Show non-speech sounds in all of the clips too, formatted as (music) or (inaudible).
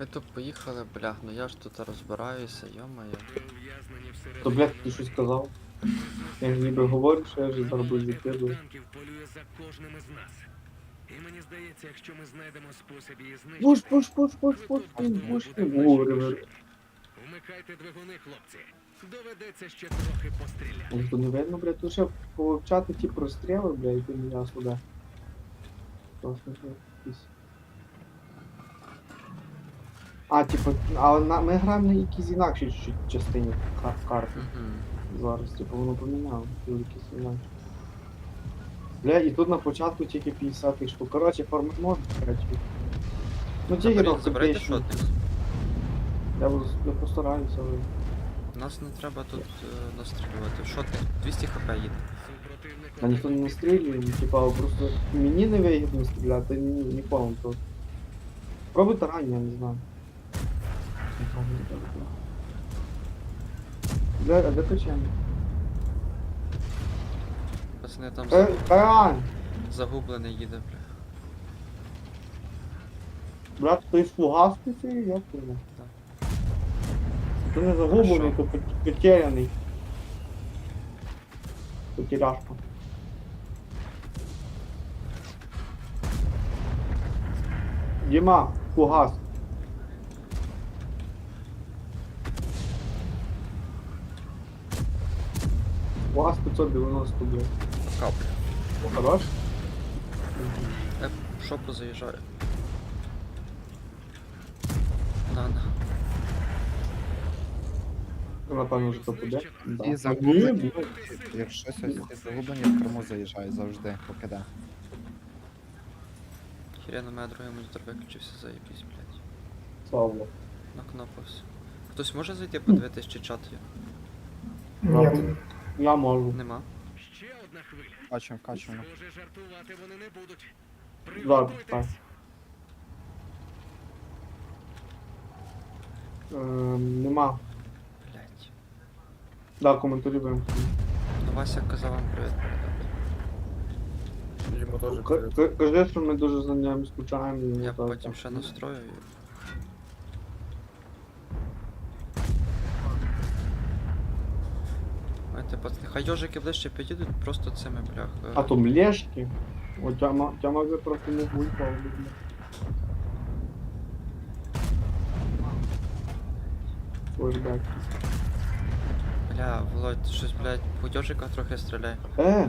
Ми тут поїхали, блях, ну я ж тут розбираюся, йомаю. То, блядь, ти щось сказав? Я ж ніби говорю, що я зараз буду відкидувати. танків полює за кожним із нас. І мені здається, якщо ми знайдемо спосіб її знищити, Пуш, пуш, пуш, пуш, пуш, пуш, пуш, пуш, Вмикайте двигуни, хлопці. Доведеться ще трохи постріляти. Ну, то не видно, блядь, тут ще повчати ті простріли, блядь, і ти не ясно, де. Просто що якісь. А, типу, а на, ми граємо на якійсь інакшій чуть-чуть частині кар- карти. Зараз, типу, воно поміняло, якісь інакші. Бля, і тут на початку тільки 50 тисяч штук. Коротше, форми можна, коротше. Ну тільки там Заберете копійчні. Я, буду- я постараюся, але... Нас не треба тут е, настрілювати. Шотник 200 хп їде. А ніхто не настрілює, ну, типа, просто мені не вигідно стріляти, ні, нікому просто. Пробуй тарань, я не знаю. Де, а де печені? Пацани там Е, за- Таран! загублений їде, бля. Брат, ти з Луганська чи як ти? не? Ти не загублений, то пот- потеряний. Потеряшка. Діма, Луганськ. 192. Капля. Хорош? Я в шопу заезжаю. Да, да. Напевно, вже попаде. І Да. загублені. Якщо щось і загублені, в корму заїжджає завжди, покида. Хіряна, моя другий монітор виключився, заєбісь, блядь. Слава. все. Хтось може зайти подивитись чи чат є? Ні. Я можу. Нема. Ще одна хвиля. Качуємо, качуємо. Схоже, жартувати вони не будуть. Ладно, так. Приготуйтесь. Ем, нема. Блядь. Да, коментарі вимкнені. Ну Вася казав вам привіт передати. Йому теж К- привіт. к- Кажи, що ми дуже за ним скучаємо. і Я так, потім так. ще настрою і. Знаєте, пацани, хай йожики ближче підійдуть, просто цими блях. е, А то млешки. О, тяма, тяма вже просто не гулькав. Флешбек. Бля, Володь, щось, блядь, по йожиках трохи стріляй. Е!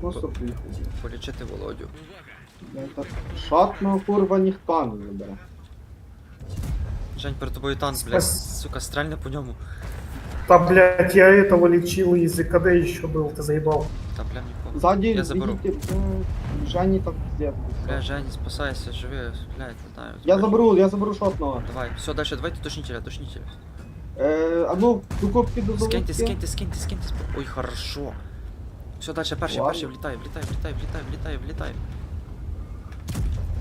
Це приїхав? Полічити Володю. Увага! Бля, та Шатного курва ніхто не забере. Жень, перед тобою танк, блядь, сука, стрельне по ньому. Да, блядь, я этого лечил из КД еще был, ты заебал. Та бля, мені по. Ззаді Я заберу. їдьте, бля, Жені там пиздец. Бля, Жень, спасайся, живи, блядь, не знаю. Я заберу, я заберу шотного. Давай, все, дальше, давайте тушнителя, тушнителя. Е, а ну, ту копки до Скиньте, скиньте, скиньте, скиньте. сп- Ой, хорошо. Все, дальше, перший, Ладно. перший, влітай, влітай, влітай, влітай, влітай, влітай.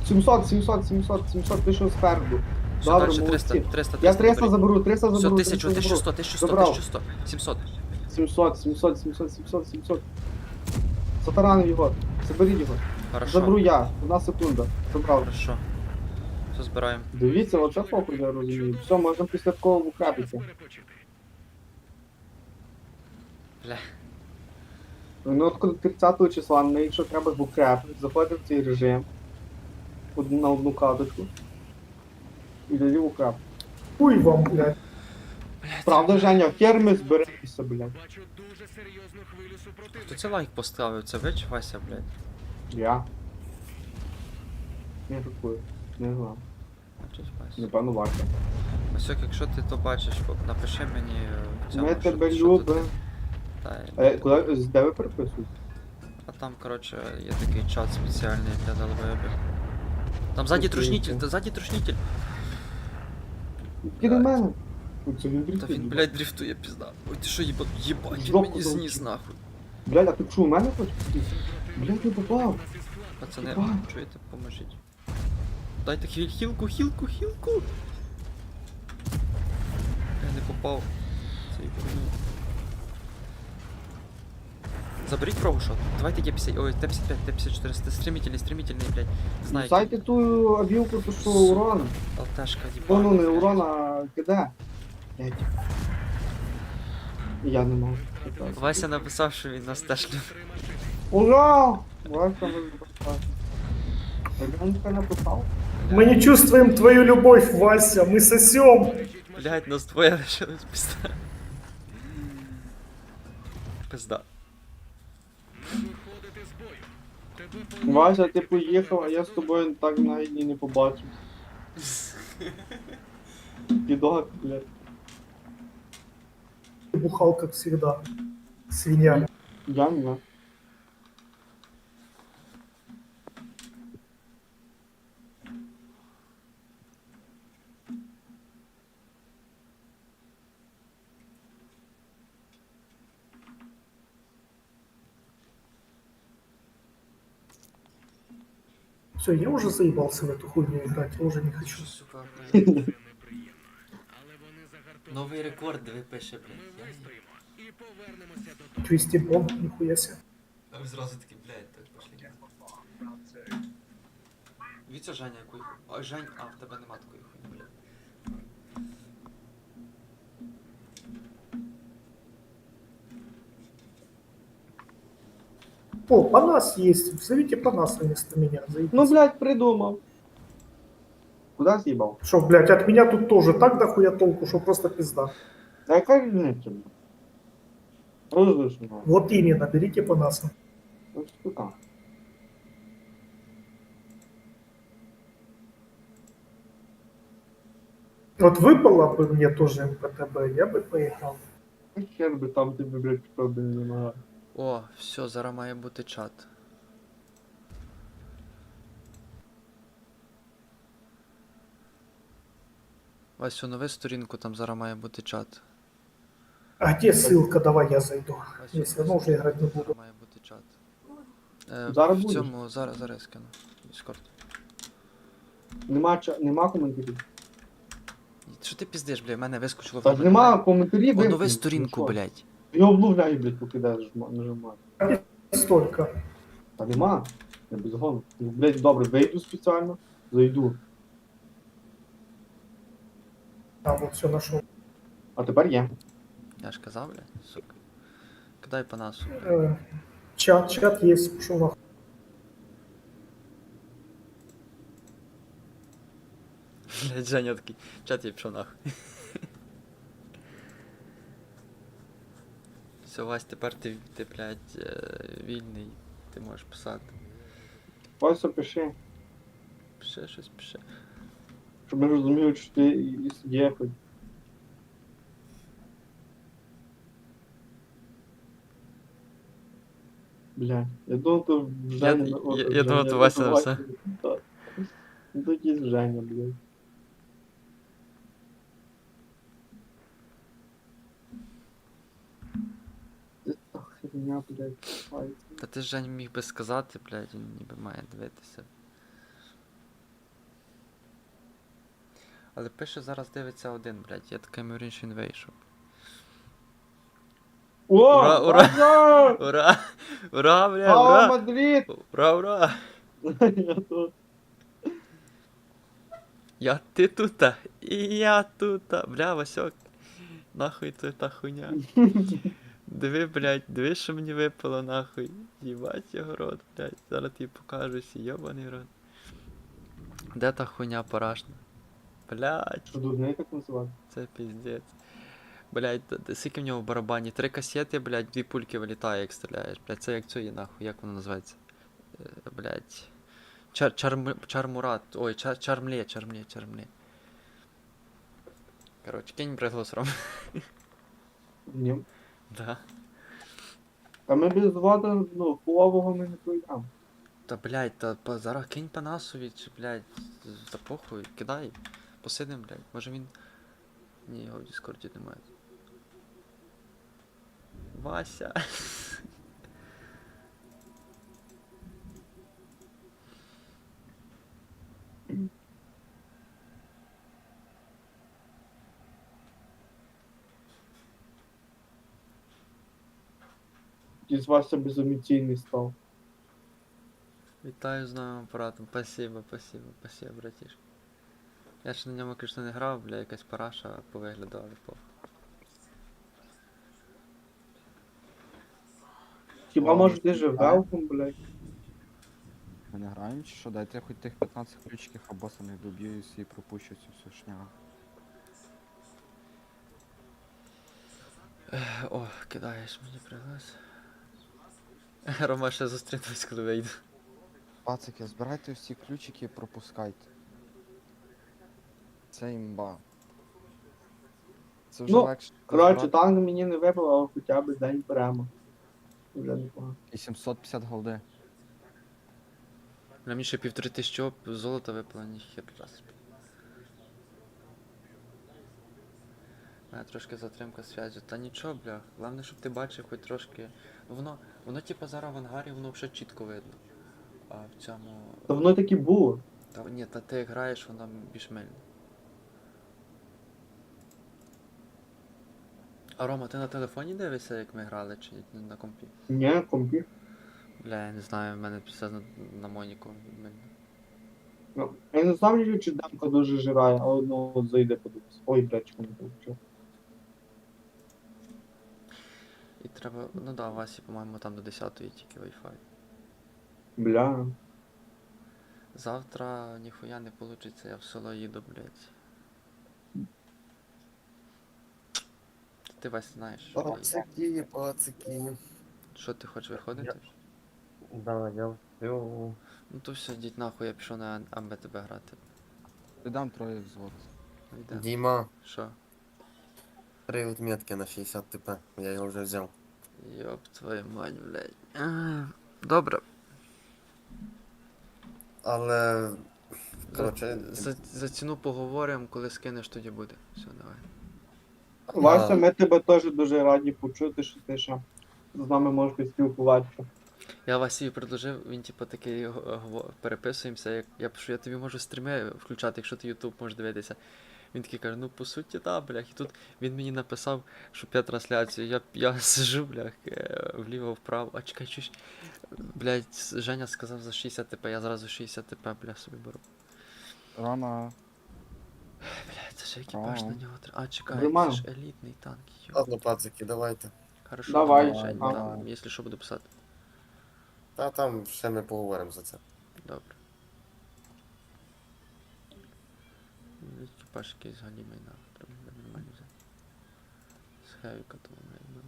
700, 700, 700, 700, ти що спереду. Все, Добре, дальше 300, молодці. 300, 300. Я 300 заберіть. заберу, 300 Все, заберу, 1000, 300 1100, 1100, Забрав. 1100, 700. 700, 700, 700, 700, 700. Сатаранив його, заберіть його. Хорошо. Заберу я, одна секунда. Забрав. Хорошо. Все, збираємо. Дивіться, оце похуй, я розумію. Все, можна після такого Час Бля. Ну от 30 числа, ну якщо треба букреп, заходимо в цей режим. Од- На одну каточку. І тоді букреп. Хуй вам, блядь. Правда, Женя, ферми зберися, блядь. Бачу дуже серйозну хвилю Хто це лайк поставив? Це ви чи Вася, блядь? Я. Не жартую. Не знаю. А тут Вася. Напевно, варто. Васьок, якщо ти то бачиш, напиши мені е, в цьому, Ми що- тебе що тут- любимо. Та, Е, куди, з де ви переписуєте? А там, коротше, є такий чат спеціальний для долбоебів. Там ззаді Окей, трушнитель, окей. та ззаді трушнитель. До мене. Ой, Це він Та він, блядь, дрифтує, пізда. Ой, ти що, їбать, їбать, він Жопу мені зніс нахуй. Блядь, а ти що, у мене хочеш? Блядь, не попав. Пацани, Ебать. чуєте, поможіть. Дайте хіл, хілку, хілку, хілку. Я не попав. Цей хуйню. Заберіть праву шот. Давайте Т-50, ой, Т-55, Т-54, стремительный, стремительный, блядь. Знаете. Сайте ту обілку, то що урон. ЛТшка, Ну, ну, не блядь. урон, а киде. Блядь. Я не можу. Вася написав, що він нас теж любить. Ура! Вася не запускає. Так він таке написав. Мы не чувствуем твою любовь, Вася, мы сосем. Блядь, нас двоє лишилось пизда. Пизда. Вася, ти поїхав, а я з тобою так навіть і не побачив. Підок, блядь. Бухал, как всегда. Свинья. Я не. Все, я уже заебался в эту хуйню играть, я уже не хочу. Сука. Новий рекорд, диви пише, блядь. вистоїмо і повернемося до того. Твисти бомб, нихуя себе. А ви зразу такі, блядь, так пошли. Віця Женя який. А Жень, а в тебе нема такої О, Панас есть, зовите Панаса вместо меня. заебись. Ну, блядь, придумав. Куда з'їбав? Что, блядь, от меня тут тоже так дохуя толку, что просто пизда. А яка різниця? блядь? Розлишено. Вот именно, берите Панаса. Ось така. Вот выпало бы мне тоже МПТБ, я бы поиграл. Хер би там тебе, блядь, правда не намагає. О, все, зараз має бути чат. Васю, нови сторінку, там зараз має бути чат. А где ссылка? Давай я зайду. Васю, Я все равно уже играть не буду. Зараз має бути чат. Е, Зараз в будеш? цьому, зараз, зараз я скину. Дискорд. Нема, ча- нема коментарів. Що ти піздиш, бля, в мене вискочило Так нема коментарів. О, сторінку, ну що? блядь. Я обловляю, блядь, поки дай жма- нажимаю. Столько. Та нема. Я без гону. Ну, блядь, добре, вийду спеціально, зайду. А, вот все нашел. А тепер є. Я ж казав, блядь, сука. Кидай по насу. Э, чат, чат есть, пошел нахуй. Блядь, Женя такий, чат я пішов нахуй. Все, Вась, тепер ти, ти, блядь, е, вільний. Ти можеш писати. Ось пиши, Пиши щось, пиши. щоб ми розуміли, що ти і- і є хоч. Бля, я думав, то Женя. я- я Женя, думав, то Вася написав. Так. Ну, то якийсь Женя, блядь. Це та херня, блядь, купається. Та ти ж Жень міг би сказати, блядь, він ніби має дивитися. Але пише зараз дивиться один, блядь, я така ймовірно, що він вийшов. О, Ура, ура! Ура! Ура, бля, Слава ура! Мадрид! Ура, ура! Я тут. Я ти тута, і я тута. Бля, Васьок. Нахуй це та хуйня. (laughs) Диви, блядь, диви, що мені випало, нахуй. Їбать його рот, блядь. Зараз тобі покажу йобаний рот. Де та хуйня парашна? Блядь, Що не так називати? це піздець. Блядь, скільки в нього в барабані? Три касети, блядь, дві пульки вилітає, як стріляєш. Блядь, це як цієї нахуй, як воно називається? Е, Блядь. Чар, чарм, чармурат. Ой, чар, чармлє, чармлє, чармлє. Коротше, кинь приголос Ром. Ні. Да. А ми без води, ну, полового ми не пройдемо. Та блядь, та по, зараз кинь Панасові, чи, блядь, та похуй, кидай. Посидим, блядь. Може він. Ні, його в Діскорді немає. Вася. Із Вася беземоційний став. Вітаю з новим апаратом. Спасибо, спасибо, спасибо, братішка. Я ж на ньому, звісно, не грав, бля, якась параша по вигляду, але похуй. Хіба може ти же велком, блядь? Ми не граємо чи що? Дайте хоч тих 15 ключиків, а боса не доб'юсь і пропущу цю всю шнягу. Ех, О, кидаєш мені приглас. (laughs) Рома ще зустрінусь, коли вийду. Пацики, збирайте всі ключики і пропускайте. Це імба. Це вже Ну, легше. Коротше, збирати. танк мені не випав, але хоча б день прямо. Вже непогано. І 750 голди. Мені ще півтори тисячі оп, золота випало, ніхер раз. Мене трошки затримка зв'язку. Та нічого, бля. Головне, щоб ти бачив хоч трошки. Ну воно, воно типа зараз в ангарі, воно вже чітко видно. А в цьому. Та воно так і було. Та ні, та ти граєш, воно більш мильно. А Рома, ти на телефоні дивишся, як ми грали, чи на компі? Ні, компі. Бля, я не знаю, в мене все на, на моніку мильно. Ну, я не знаю, чи демка дуже жирає, але ну от зайде подивитися. Ой, блядь, чому не получив. І треба. Ну да, Васі, по-моєму, там до 10-ї тільки Wi-Fi. Бля. Завтра ніхуя не получиться, я в село їду, блядь. Ти Вась знаєш, що, ти- Пацики, пацики. що ти хочеш виходити? Да, я впив. Ну то все, йдіть нахуй, я пішов на АМБТБ грати. Ти дам троє взвод. Йде. Діма, Що? Три відмітки на 60 ТП. Я його вже взяв. Йоп твою мать, блядь. А, Добре. Але. За, Коротше, за, за ціну поговоримо, коли скинеш, тоді буде. Все, давай. Вася, ми тебе теж дуже раді почути, що ти ще з нами можеш поспілкуватися. Я Васію предложив, він типу такий го- го- переписуємося, як я пишу, я тобі можу стріми включати, якщо ти Ютуб можеш дивитися. Він такий каже, ну по суті, да, блях. І тут він мені написав, що я трансляцію. Я, я (laughs) сижу, блях, е, вліво-вправо. А чекай, чусь. Блять, Женя сказав за 60 ТП, я зразу 60 ТП, бля, собі беру. Рома, Блять, це ж екіпаж на нього треба. А, чекай, Нормально. це ж елітний танк. Йо. ладно, пацики, давайте. Хорошо, Давай, давай, Жень, там, якщо що буду писати. Та там ще ми поговоримо за це. Добре. Екіпаж якийсь галімий нахуй, треба буде нормально взяти. З хевіка того ну.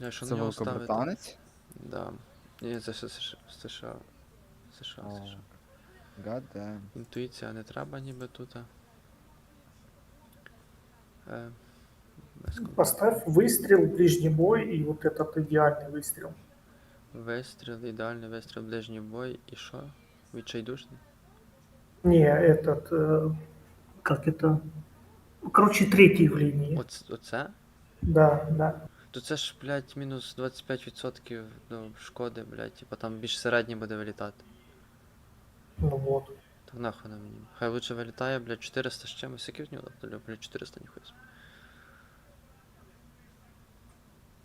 Я що це на нього ставити? великобританець? Да. Ні, це ще США. США. США, О, США. God damn. Інтуїція не треба ніби тут. а. Е, без контролю. Поставь выстрел, ближний бой и вот этот идеальный выстрел. Вистріл, ідеальний вистріл, ближній бой і що? Відчайдушний? Не, этот, э, как это? Короче, третий в линии. Оц, оце? Да, да. То це ж, блядь, мінус 25% ну, шкоди, блядь, типа там більш середній буде вилітати. Ну вот. Так нахуй на мені. Хай лучше вилітає, блядь, 400 з чимось, який в нього додаю, блядь, 400 ніхуя. собі.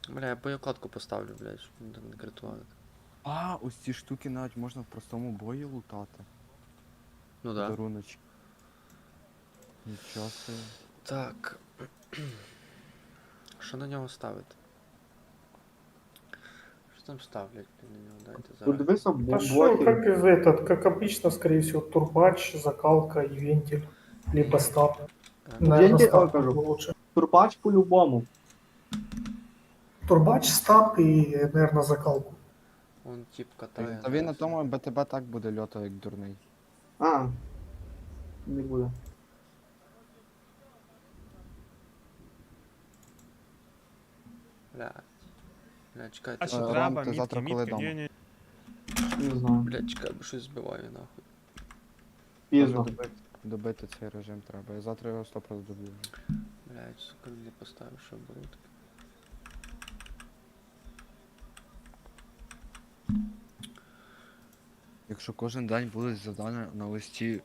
Бля, я боєкладку поставлю, блядь, щоб не- не критували. А, ось ці штуки навіть можна в простому бою лутати. Ну да. Даруночки. Нічого собі. Так. Що на нього ставити? Що там ставлять на нього? Дайте зараз. Подивися Да бо- что, ботів. как из этот, как обычно, скорее всего, турбач, закалка и вентиль. Либо стап. Так. Наверное, Вентиль, стап а, кажу. было лучше. Турбач по-любому. Турбач, стап и, наверное, закалку. Он тип катає. Та він на нас. тому БТБ так буде льота, як дурний. А. Не буде. Блядь. Блядь, чекайте. А що Е, Ром, треба, ти мітки, завтра коли мітки, дома? ні, ні. Не знаю. Блядь, чекай, бо щось збиваю нахуй. Пізно. Може Добити, добити цей режим треба. Я завтра його 100% доб'ю. Блядь, сука, не поставив, що було таке. Якщо кожен день будуть завдання на листі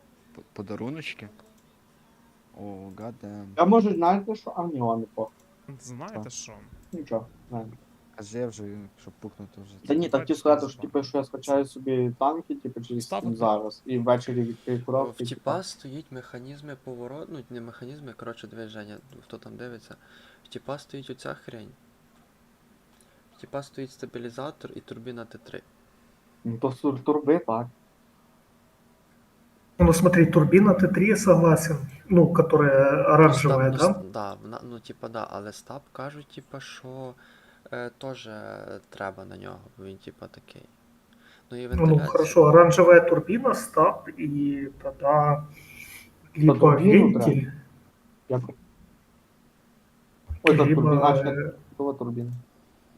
подаруночки. О, гадем. Я можу знаєте, що. А, ні, ладно, по. Знаєте що? Нічого, не. Кажи вже, щоб пукнути вже. Та ні, так ті сказати, що типу, що я скачаю собі танки, типу, через Ставити? Зараз. І ввечері відкрию В коробки. тіпа стоїть механізми повороту, ну не механізми, коротше, движення, хто там дивиться. В тіпа стоїть оця хрень. В тіпа стоїть стабілізатор і турбіна Т3. Ну то турби, так. Ну, смотри, турбина Т3 я согласен. Ну, которая оранжевая, Стаб- да? ну, Да, вона, ну типа да, але стаб кажуть, типа, що е, теж треба на нього, бо він типа такий. Ну і Ну, вентиляція. хорошо, оранжевая турбина, стаб и тогда либо турбину вентиль. Ой, та либо, турбіна, а така турбіна.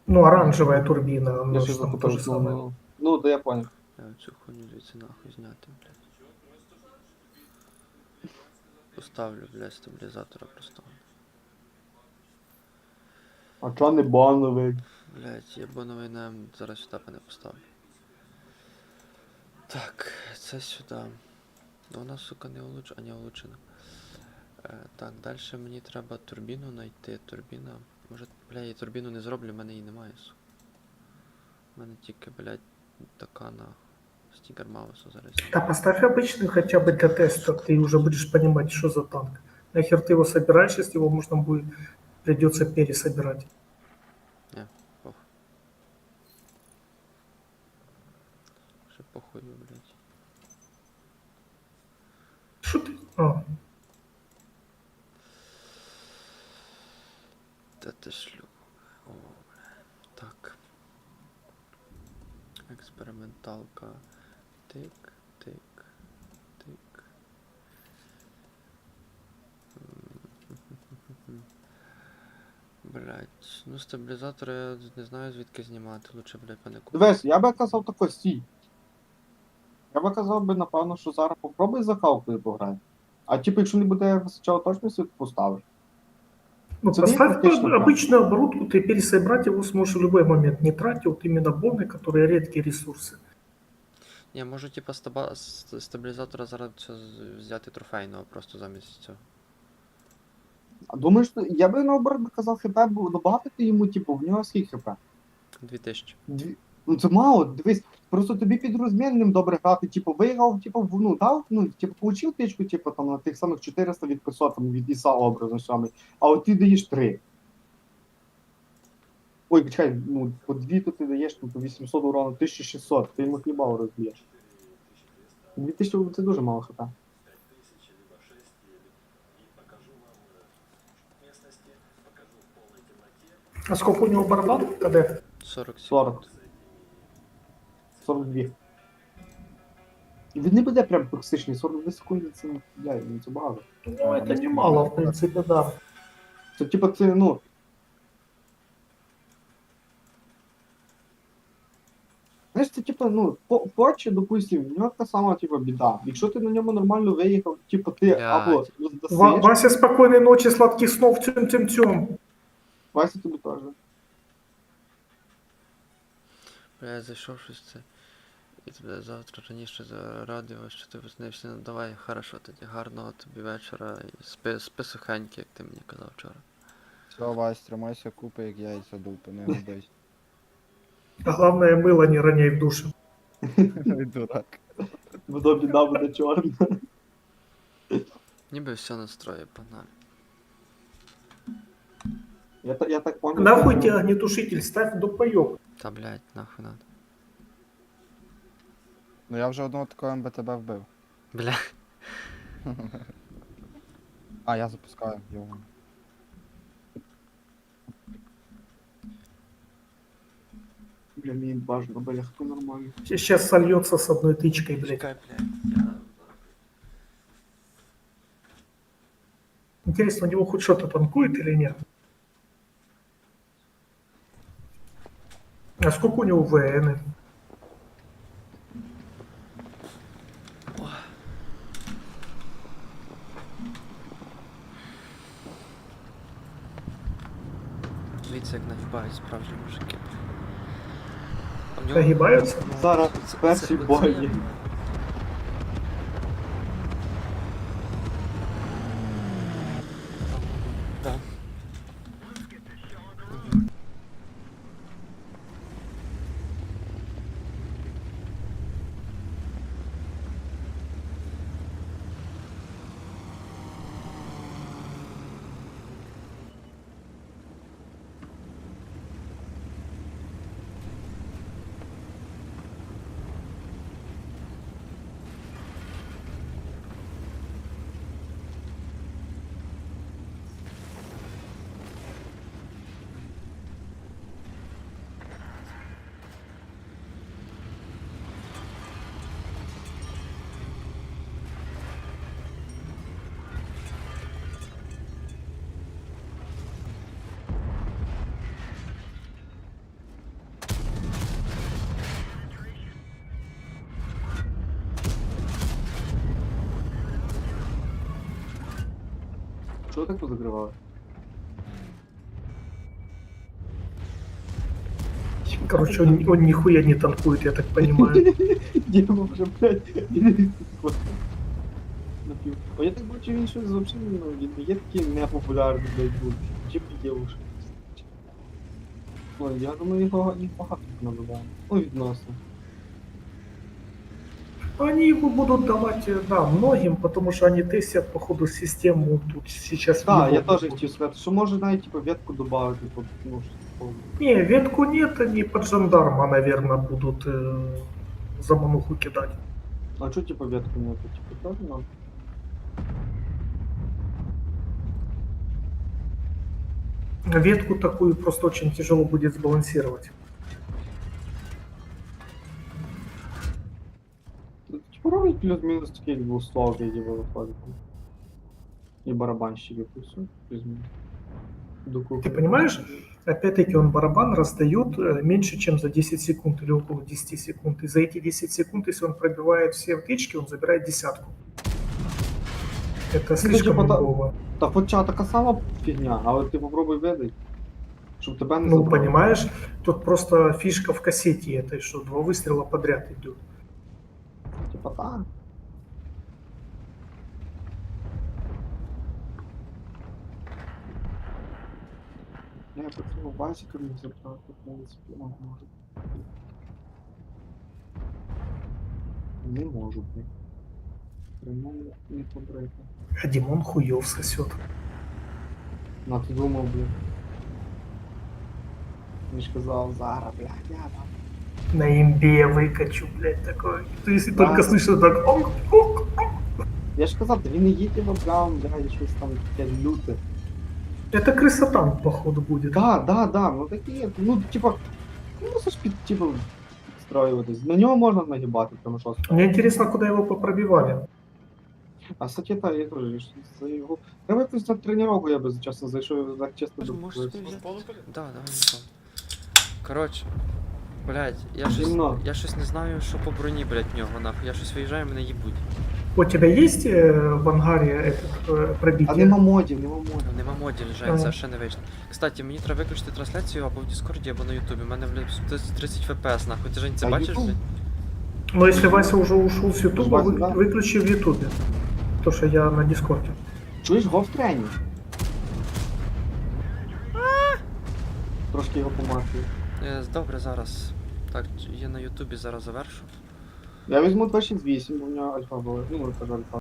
ну, оранжевая турбина, Я ну, ще что там то же самое. Ну, ну, то я понял. Я цю хуйню звідси нахуй зняти, блядь. Поставлю, блядь, стабілізатора просто. А чого не бановий? Блять, єбановий нам зараз сюди не поставлю. Так, це сюди. Ну, Вона, сука, не улучшена, а не улучшена. Е, так, далі мені треба турбіну знайти. Турбіна. Може, бля, я турбіну не зроблю, в мене її немає, сука. У мене тільки, блядь, така на стікер Мауса зараз. Да поставь обычный хотя бы для теста, ты уже будешь понимать, что за танк. Нахер ты его собираешь, если его можно будет, придется пересобирать. Пох. Ще похую, блядь. Что ты? А, Та ти шлюх. Експерименталка. Тик, тик, тик. Блять, ну стабілізатори я не знаю звідки знімати, лучше, блядь, купити. Дивись, я би казав тако стій. Я би казав би, напевно, що зараз попробуй за калкою пограй. А типу, якщо не буде вистачало точності, то поставиш. Ну, Це поставь практично, да. обычную оборудку, ты пересобрать его сможешь в любой момент, не тратя вот именно боны, которые редкие ресурсы. Ні, можу типа стаба... з стабілізатора зараз це з- взяти трофейного просто замість цього. А думаєш, що- я би наоборот би казав, хп було набагато ти йому, типу, в нього скільки хп? 2000. Дві... Ну це мало, дивись, просто тобі під розмінним добре грати, типу, виграв, типу, в- ну, дав, ну, типу, получив тичку, типу, там, на тих самих 400 від 500, там, від Іса образно саме, а от ти даєш 3. Ой, почекай, ну, по 2 то ти даєш, ну, по 800 урона, 1600, ти йому хлібало розб'єш. 2000 це дуже мало хп. А сколько у него барабан? КД? 40 40. Секунд. 42. І він не буде прям токсичний, 42 секунди це, бля, ну, це багато. Ну, это немало, в принципе, да. Це типу це, ну. Знаєш, це типу, ну, по, Порче, допустим, в нього така сама типу, біда. Якщо ти на ньому нормально виїхав, типу ти або Ва- роздасиш, Вася, спокойной ночи, сладких снов, тем-тем-тем. Вася тобі теж. Бля, я зайшов щось це. І тебе завтра раніше за радіо, що ти визнився. Ну давай, хорошо тоді, гарного тобі вечора і спи, спи сухеньки, як ти мені казав вчора. Все, Вась, тримайся купи, як яйця дупи, не губись. А главное, мыло не роняй в душе. Ой, (laughs) Дурак. Буде біда, буде чорна. Ніби все настрої, погнали. Я, та- я так понял. Нахуй тебе огнетушитель, ставь допоёк. Та блять, нахуй надо. Ну я вже одного такого МБТБ вбив. Бля. (laughs) А, я запускаю його. Бля, мені бажано, бля, хто нормально. Сейчас сольется с одной тычкой, блядь. Чекай, блядь. Я... Интересно, у него хоть что-то танкует или нет? А сколько у него ВН? В? Зараз Це- перший це- Що так позакривали? Короче, он, он нихуя не танкует, я так понимаю. (laughs) Діма вже, блядь, напів. О, я так бачу, він щось взагалі, ну, він є такий непопулярний, блядь, був. Чи. Ой, я думаю, його багато набиває. Ну, відносно. Они его будут давать, э, да, многим, потому что они тестят, походу, систему тут сейчас. Так, я будут. хотів сказати, що може навіть типу ветку ну, що такого. Не, ветку нет, они под жандарма, наверное, будут э, за мануху кидать. А що типу ветку не типу, теж нам? Ветку такую просто очень тяжело будет сбалансировать. плюс-мінус такий двустволки, типу, виходить. І барабанщики, і все, плюс-мінус. Докупи. Ты понимаешь? Опять-таки он барабан раздает э, меньше, чем за 10 секунд или около 10 секунд. И за эти 10 секунд, если он пробивает все втычки, он забирает десятку. Это слишком типа, да. много. Та хоча така сама фігня, але ти попробуй видай. Щоб тебе не Ну, забрали. понимаешь, тут просто фишка в кассете этой, что два выстрела подряд идет. Так. Я базіка не забрав, в принципі, а може. Не можу, блін. Прямо не побрити. А Димон хуев сосет. На ти думав, блін. Він ж казав, зараз, блядь, я там. На имбе выкачу, блядь, такой. Ты если Да. только слышишь так... ок, ок. Я ж казав, та він не їде в прям, блядь, щось там таке люте. Это крысотан, походу, будет. Да, да, да, ну такі, ну, типа, ну, мусиш під, типу, підстроюватись. На нього можна нагибати, тому що. Мне интересно, куда его попробивали. А кстати, та, я кажу, що за його. Треба якусь на тренування я би чесно зайшов, так чесно Може, би можеш собі подивився. взяти? Да, давай Антон. Коротше, блядь, я щось, Темно. я щось не знаю, що по броні, блядь, в нього нахуй. Я щось виїжджаю, мене їбуть. У тебя есть э, в ангаре этот э, А пробитие? нема модів, нема модів. Ну, Нема моді лежать, Ага. це ще не вийшло. Кстати, мені треба виключити трансляцію або в Діскорді, або на Ютубі. У мене, блядь, 30 FPS, нахуй. Ти Жень, це А бачиш, YouTube? блядь? Но если Вася уже ушел с Ютуба, Вася, вы- да. выключи в Ютубе. То, что я на Дискорде. Чуєш, го в трені? Трошки його помахую. Е, Добре, зараз. Так, я на Ютубі, зараз завершу. Я візьму 268, бо у нього альфа була. Ну, це альфа.